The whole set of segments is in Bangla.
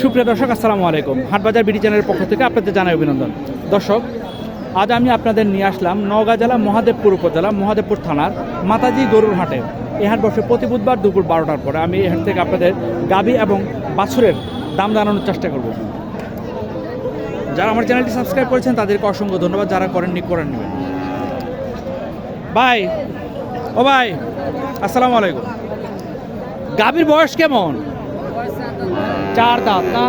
সুপ্রিয় দর্শক, আসসালামু আলাইকুম। হাটবাজার বিডি চ্যানেলের পক্ষ থেকে আপনাদের জানাই অভিনন্দন। দর্শক, আজ আমি আপনাদের নিয়ে আসলাম নওগাঁ জেলা মহাদেবপুর উপজেলা, মহাদেবপুর থানার মাতাজি গরুর হাটে। এই হাট বসে প্রতি বুধবার দুপুর বারোটার পরে। আমি হাট থেকে আপনাদের গাবি এবং বাছুরের দাম জানানোর চেষ্টা করব। যারা আমার চ্যানেলটি সাবস্ক্রাইব করেছেন, তাদেরকে অসংখ্য ধন্যবাদ। যারা করেননি, করেন নেবেন। ভাই, ও ভাই, আসসালামু আলাইকুম। গাবির বয়স কেমন? চার দাঁত না?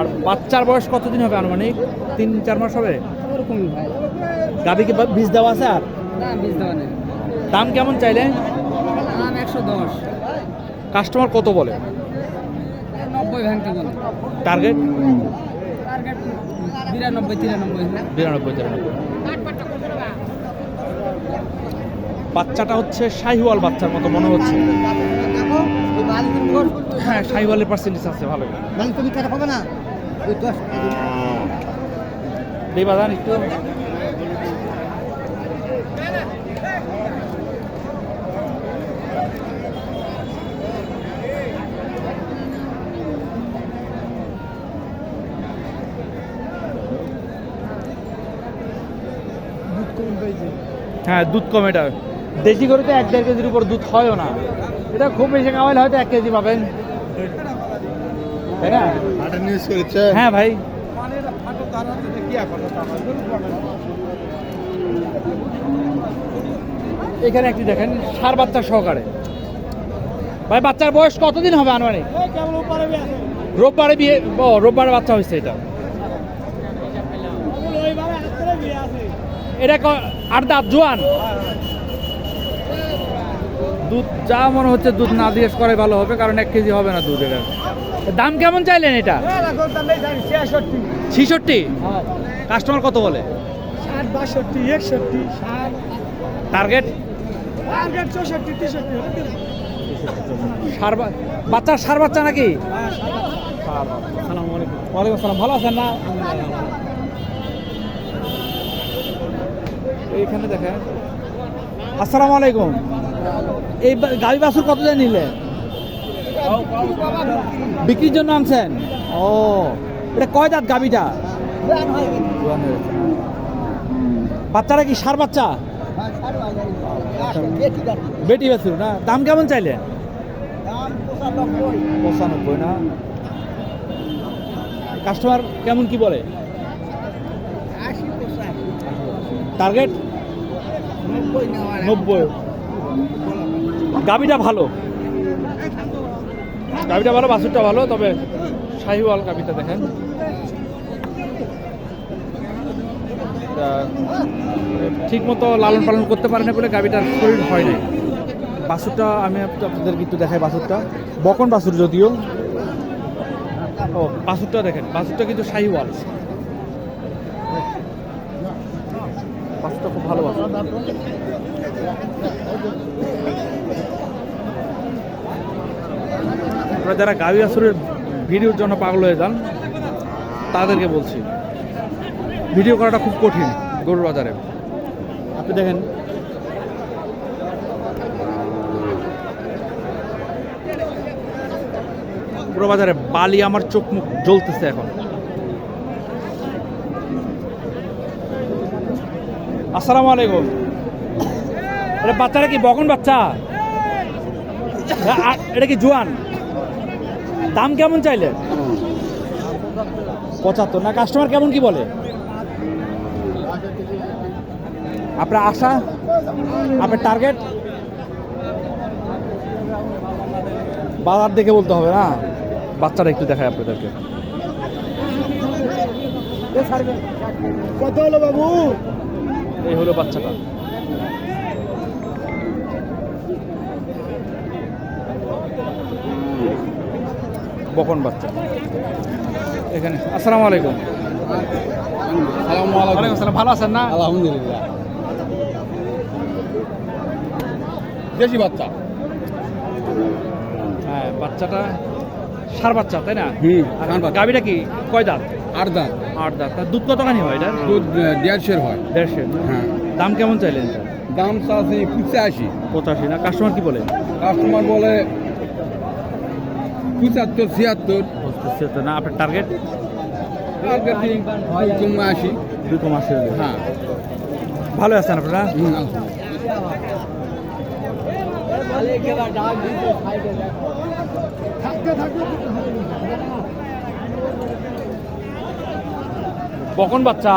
আর বাচ্চার বয়স কতদিন হবে আনুমানিক? তিন চার মাস হবে? ওরকমই ভাই। গাবি কি বা- বীজ দেওয়া আছে আর? দাম কেমন চাইলে? কাস্টমার কত বলে। টার্গেট? টার্গেট বিরানব্বই তিরানব্বই। বিরানব্বই তিরানব্বই। বাচ্চাটা হচ্ছে শাহিওয়াল বাচ্চার মতো মনে হচ্ছে। হ্যাঁ শাহিওয়ালের পার্সেন্টেজ আছে ভালো। তুমি না? একটু হ্যাঁ দুধ কম এটা। দেশি গরুতে এক দেড় কেজির উপর দুধ হয়ও না। এটা খুব বেশি কামাইলে হয়তো এক কেজি পাবেন। তাই না? হ্যাঁ ভাই। এখানে একটি দেখেন সার বাচ্চা সহকারে। ভাই বাচ্চার বয়স কতদিন হবে আনুমানিক? রোববারে বিয়ে ও রোববারে বাচ্চা হয়েছে এটা। এটা আট দাঁত জোয়ান? দুধ যা মনে হচ্ছে দুধ না দিয়ে করে ভালো হবে কারণ এক কেজি হবে না দুধ এটা। দাম কেমন চাইলেন এটা? ছিষট্টি? কাস্টমার কত বলে? টার্গেট বাচ্চার সার বাচ্চা নাকি? ওয়ালাইকুম আসসালাম ভালো আছেন না? এইখানে দেখেন। আসসালামু আলাইকুম। এই গাড়ি বাছুর কত দিয়ে নিলে? বিক্রির জন্য আনছেন? ও এটা কয় দাঁত গাবিটা বাচ্চারা কি সার বাচ্চা? বেটি বাছুর না? দাম কেমন চাইলেন? পঁচানব্বই না? কাস্টমার কেমন কি বলে? টার্গেট? নব্বই। গাবিটা ভালো। গাবিটা ভালো, বাছুরটা ভালো, তবে শাহিওয়াল গাবিটা দেখেন। ঠিক মতো লালন পালন করতে পারে না বলে গাবিটার শরীর হয় নাই। বাছুরটা, আমি আপনাদের কিন্তু দেখাই বাছুরটা। বকন বাছুর যদিও। ও, বাছুরটা দেখেন, বাছুরটা কিন্তু শাহিওয়াল। বাছুরটা খুব ভালো বাছুর। আপনারা যারা গাভী বাছুরের ভিডিওর জন্য পাগল হয়ে যান, তাদেরকে বলছি, ভিডিও করাটা খুব কঠিন গরুর বাজারে। আপনি দেখেন। পুরো বাজারে বালি আমার চোখ মুখ জ্বলতেছে এখন। আসসালামু আলাইকুম। এটা বাচ্চারা কি বকন বাচ্চা? এটা কি জোয়ান? দাম কেমন চাইলে? পঁচাত্তর না কাস্টমার কেমন কি বলে? আপনার আশা? আপনার টার্গেট বাজার দেখে বলতে হবে না? বাচ্চারা একটু দেখায় আপনাদেরকে। কত হলো বাবু? এই হলো বাচ্চাটা। বকন বাচ্চা। এখানে আসসালামু আলাইকুম। ওয়ালাইকুম আসসালাম ভালো আছেন না? আলহামদুলিল্লাহ। দেশি বাচ্চা। হ্যাঁ বাচ্চাটা সার বাচ্চা তাই না? হুম, গাবিটা কি কয় দাঁত? আট দাঁত। আট দাঁত। তার দুধ কতখানি হয় এটা দুধ দেড়শের হয়। দেড়শো হ্যাঁ। দাম কেমন চাইলেন? দাম চাষি পঁচাশি। পঁচাশি না? কাস্টমার কি বলে? কাস্টমার বলে পঁচাত্তর ছিয়াত্তর। তো না আপনার টার্গেট টার্গেটিং তুমি আশি দুই কম আশি। হ্যাঁ। ভালো আছেন আপনারা? কখন বাচ্চা।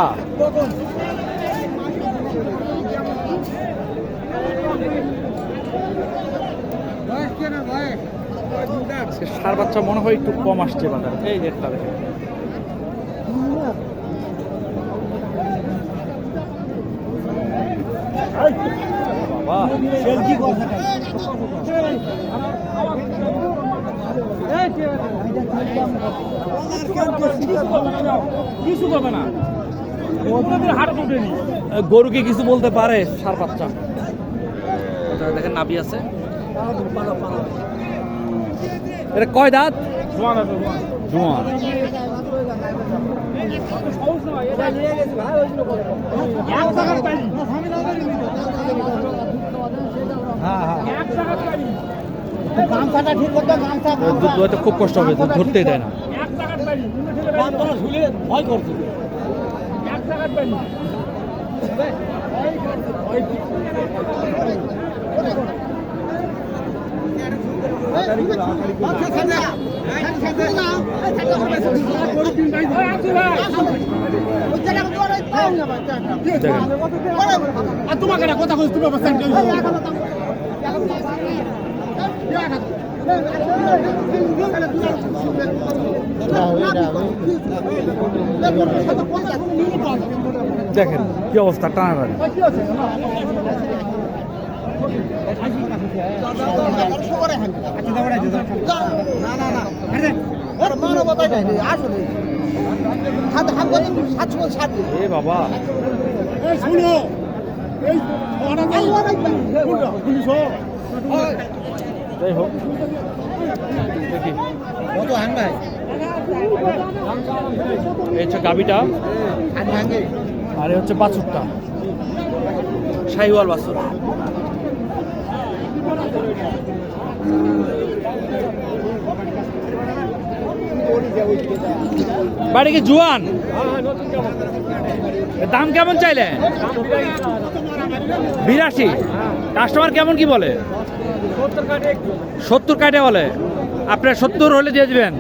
সার বাচ্চা মনে হয় একটু কম আসছে বাজারে। এই রেটটা দেখে কিছু কথা না গরু কি কিছু বলতে পারে সার বাচ্চা? দেখেন নাবি আছে। এটা কয় দাঁত? জোয়ান। খুব কষ্ট হবে দুধ ধরতেই দেয় না। ভয় করছে তোমাকে কথা বলছি তুমি অবস্থান দেখেন কি অবস্থা টানা এ বাবা। শুনো। এই যাই হোক। দেখি। কত হান ভাই? এই হচ্ছে গাবিটা আর হচ্ছে বাছুরটা। শাহিওয়াল বাছুর। বাড়ি কি জুয়ান? দাম কেমন চাইলে? বিরাশি। কাস্টমার কেমন কি বলে? সত্তর কাটে বলে। আপনার সত্তর হলে দিয়ে দিবেন?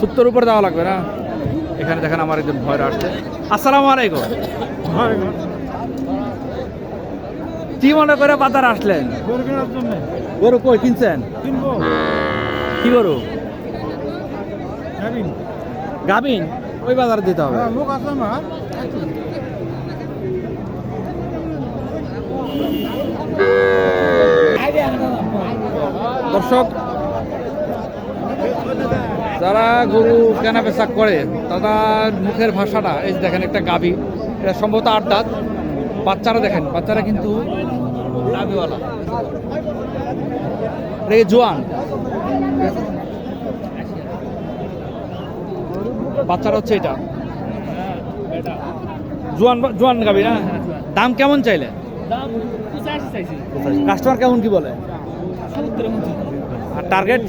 সত্তর উপরে দেওয়া লাগবে না? এখানে দেখেন আমার একজন ভয় আসছে। আসসালামু আলাইকুম। কি মনে করে বাজার আসলেন? গরু কই কিনছেন? কি গরু? গাবিন ওই বাজারে দিতে হবে। না দর্শক যারা গরু কেনা বেচা করে তাদের মুখের ভাষাটা এই দেখেন একটা গাভী এটা সম্ভবত আট দাঁত। বাচ্চারা দেখেন বাচ্চারা কিন্তু জোয়ান? বাচ্চারা হচ্ছে এটা। জোয়ান জোয়ান গাবি না? দাম কেমন চাইলে? কাস্টমার কেমন কি বলে? আর টার্গেট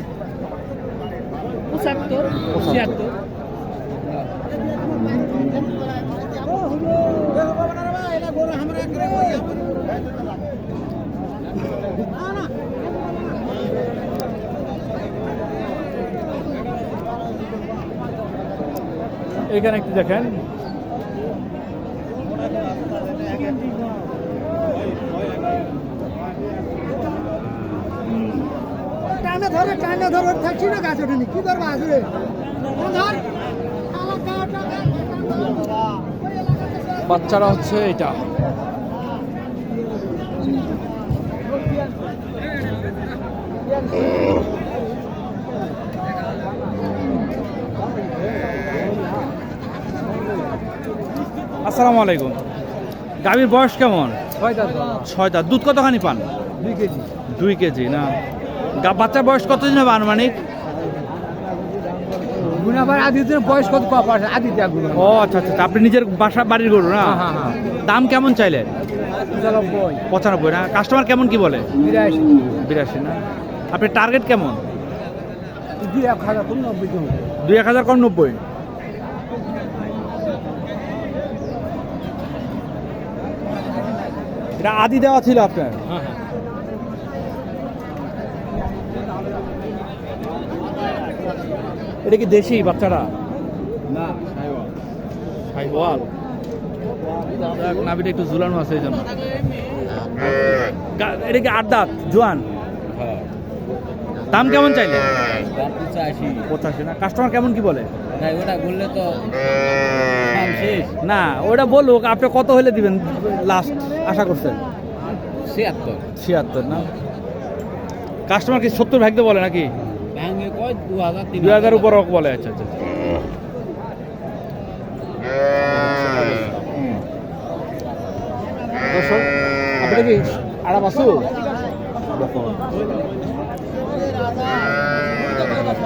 এখানে একটু দেখেন। টানে ধরে টানে ধরে থাকছি না গাছ ওঠেনি কি করব আসলে ধর। বাচ্চারা হচ্ছে এটা। আসসালামু আলাইকুম। গাভীর বয়স কেমন? ছয় দাঁত। দুধ কতখানি পান? দুই কেজি। দুই কেজি না বাচ্চার বয়স কতদিন হবে আনুমানিক? বয়স কত ও আচ্ছা আচ্ছা আচ্ছা, আপনি নিজের বাসা বাড়ির গরু না? হ্যাঁ, হ্যাঁ, দাম কেমন চাইলেন? পঁচানব্বই। না? কাস্টমার কেমন কি বলে? বিরাশি। না? আপনি টার্গেট কেমন? দুই এক হাজার নব্বই। দুই এক হাজার কম নব্বই। এটা আদি দেওয়া ছিল আপনার? হ্যাঁ হ্যাঁ। এটা কি দেশি বাচ্চারা? না সাইওয়াল। নাভিটা একটু ঝুলানো আছে এই জন্য এটা কি আট দাঁত? জোয়ান? হ্যাঁ। দাম কেমন চাইলে? পঁচাশি না? কাস্টমার কেমন কি বলে? তাই ওটা বললে তো না ওটা বলুক আপনি কত হলে দিবেন লাস্ট আশা করছেন? ছিয়াত্তর। ছিয়াত্তর না? কাস্টমার কি সত্তর ভাগতে বলে নাকি? দু হাজার উপর বলে আচ্ছা আচ্ছা। দর্শক আপনি কি আড়া বাসু ছ